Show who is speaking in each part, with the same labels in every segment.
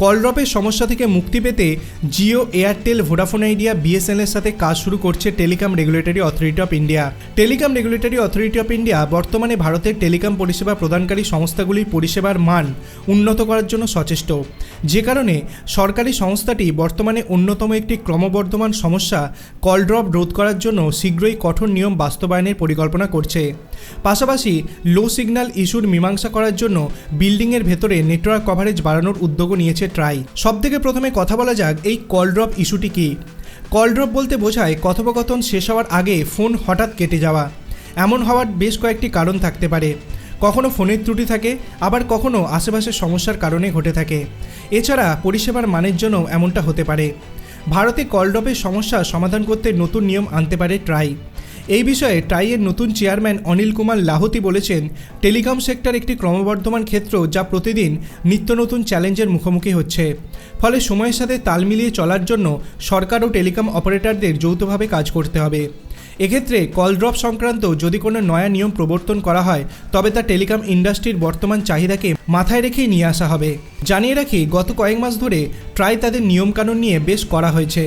Speaker 1: কলড্রপের সমস্যা থেকে মুক্তি পেতে Jio, Airtel, Vodafone Idea, BSNL এর সাথে কাজ শুরু করছে telecom regulatory authority of India. Telecom regulatory authority of India বর্তমানে ভারতের টেলিকম পরিষেবা প্রদানকারী সংস্থাগুলির পরিষেবার মান উন্নত করার জন্য সচেষ্ট। যে কারণে সরকারি সংস্থাটি বর্তমানে অন্যতম একটি ক্রমবর্ধমান সমস্যা কলড্রপ রোধ করার জন্য শীঘ্রই কঠোর নিয়ম বাস্তবায়নের পরিকল্পনা করছে। পাশাপাশি লো সিগন্যাল ইস্যুর মীমাংসা করার জন্য বিল্ডিংয়ের ভেতরে নেটওয়ার্ক কভারেজ বাড়ানোর উদ্যোগও নিয়েছে ট্রাই সব থেকে প্রথমে কথা বলা যাক এই কল ড্রপ ইস্যুটি কী। কল ড্রপ বলতে বোঝায় কথোপকথন শেষ হওয়ার আগে ফোন হঠাৎ কেটে যাওয়া। এমন হওয়ার বেশ কয়েকটি কারণ থাকতে পারে। কখনো ফোনের ত্রুটি থাকে, আবার কখনো আশেপাশের সমস্যার কারণে ঘটে থাকে। এছাড়া পরিষেবার মানের জন্য এমনটা হতে পারে। ভারতে কল ড্রপের সমস্যা সমাধান করতে নতুন নিয়ম আনতে পারে ট্রাই এই বিষয়ে ট্রাইয়ের নতুন চেয়ারম্যান অনিল কুমার লাহতি বলেছেন, টেলিকম সেক্টর একটি ক্রমবর্ধমান ক্ষেত্র যা প্রতিদিন নিত্য নতুন চ্যালেঞ্জের মুখোমুখি হচ্ছে। ফলে সময়ের সাথে তাল মিলিয়ে চলার জন্য সরকার ও টেলিকম অপারেটরদের যৌথভাবে কাজ করতে হবে। এক্ষেত্রে কল ড্রপ সংক্রান্ত যদি কোনো নয়া নিয়ম প্রবর্তন করা হয়, তবে তা টেলিকম ইন্ডাস্ট্রির বর্তমান চাহিদাকে মাথায় রেখেই নিয়ে আসা হবে। জানিয়ে রাখি, গত কয়েক মাস ধরে ট্রাই তাদের নিয়মকানুন নিয়ে বেশ করা হয়েছে।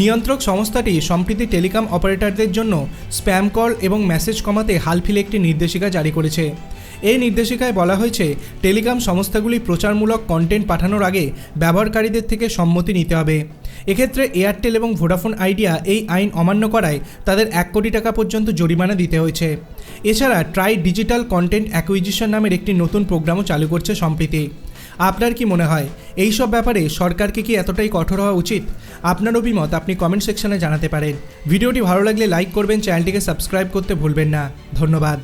Speaker 1: নিয়ন্ত্রক সংস্থাটি সম্প্রতি টেলিকম অপারেটরদের জন্য স্প্যাম কল এবং মেসেজ কমাতে হালফিলে একটি নির্দেশিকা জারি করেছে। এই নির্দেশিকায় বলা হয়েছে, টেলিকম সংস্থাগুলি প্রচারমূলক কন্টেন্ট পাঠানোর আগে ব্যবহারকারীদের থেকে সম্মতি নিতে হবে। এক্ষেত্রে এয়ারটেল এবং ভোডাফোন আইডিয়া এই আইন অমান্য করায় তাদের এক কোটি টাকা পর্যন্ত জরিমানা দিতে হয়েছে। এছাড়া ট্রাই ডিজিটাল কন্টেন্ট অ্যাকুইজিশন নামের একটি নতুন প্রোগ্রামও চালু করছে সম্প্রতি। আপনার কি মনে হয়? এই সব ব্যাপারে সরকারকে কি এতটাই কঠোর হওয়া উচিত? আপনার অভিমত আপনি কমেন্ট সেকশনে জানাতে পারেন। ভিডিওটি ভালো লাগলে লাইক করবেন চ্যানেলটিকে সাবস্ক্রাইব করতে ভুলবেন না। ধন্যবাদ।